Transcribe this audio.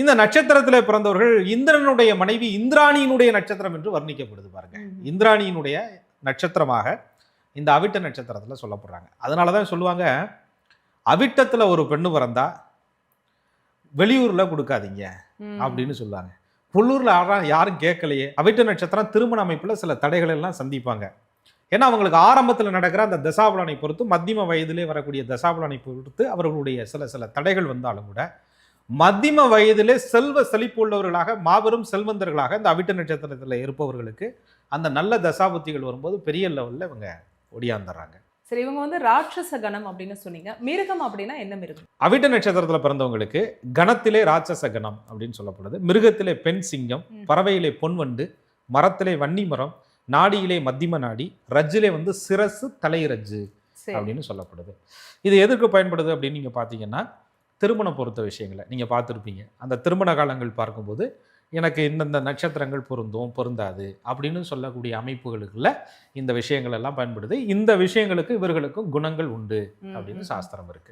இந்த நட்சத்திரத்தில் பிறந்தவர்கள் இந்திரனுடைய மனைவி இந்திராணியினுடைய நட்சத்திரம் என்று வர்ணிக்கப்படுது பாருங்க. இந்திராணியினுடைய நட்சத்திரமாக இந்த அவிட்ட நட்சத்திரத்தில் சொல்லப்படுறாங்க. அதனால தான் சொல்லுவாங்க அவிட்டத்தில் ஒரு பெண்ணு பிறந்தா வெளியூரில் கொடுக்காதீங்க அப்படின்னு சொல்லுவாங்க. புல்லூரில் ஆறா யாரும் கேட்கலையே. அவிட்ட நட்சத்திரம் திருமண அமைப்பில் சில தடைகள் எல்லாம் சந்திப்பாங்க. ஏன்னா அவங்களுக்கு ஆரம்பத்தில் நடக்கிற அந்த தசாபலனை பொறுத்து மத்தியம வயதிலே வரக்கூடிய தசாபலனை பொறுத்து அவர்களுடைய சில சில தடைகள் வந்தாலும் கூட மத்தியம வயதிலே செல்வ செழிப்பு உள்ளவர்களாக மாபெரும் செல்வந்தர்களாக இந்த அவிட்ட நட்சத்திரத்தில் இருப்பவர்களுக்கு அந்த நல்ல தசாபுத்திகள் வரும்போது பெரிய லெவலில் இவங்க ஒடியாந்துடுறாங்க. சரி இவங்க வந்து ராட்சச கணம் அப்படின்னு சொன்னீங்க. மிருகம் அப்படின்னா என்ன மிருகம்? அவிட்ட நட்சத்திரத்தில் பிறந்தவங்களுக்கு கணத்திலே ராட்சச கணம் அப்படின்னு சொல்லப்படுது. மிருகத்திலே பெண் சிங்கம். பறவையிலே பொன்வண்டு மரத்திலே வன்னி மரம் நாடியிலே மத்திம நாடி ரஜ்ஜிலே வந்து சிரசு தலை ரஜ்ஜு சரி. அப்படின்னு சொல்லப்படுது. இது எதற்கு பயன்படுது அப்படின்னு நீங்கள் பார்த்தீங்கன்னா திருமணம் பொறுத்த விஷயங்களை நீங்கள் பார்த்துருப்பீங்க. அந்த திருமண காலங்கள் பார்க்கும்போது எனக்கு இந்தந்த நட்சத்திரங்கள் பொருந்தும் பொருந்தாது அப்படின்னு சொல்லக்கூடிய அமைப்புகளுக்குள்ள இந்த விஷயங்கள் எல்லாம் பயன்படுது. இந்த விஷயங்களுக்கு இவர்களுக்கும் குணங்கள் உண்டு அப்படின்னு சாஸ்திரம் இருக்கு.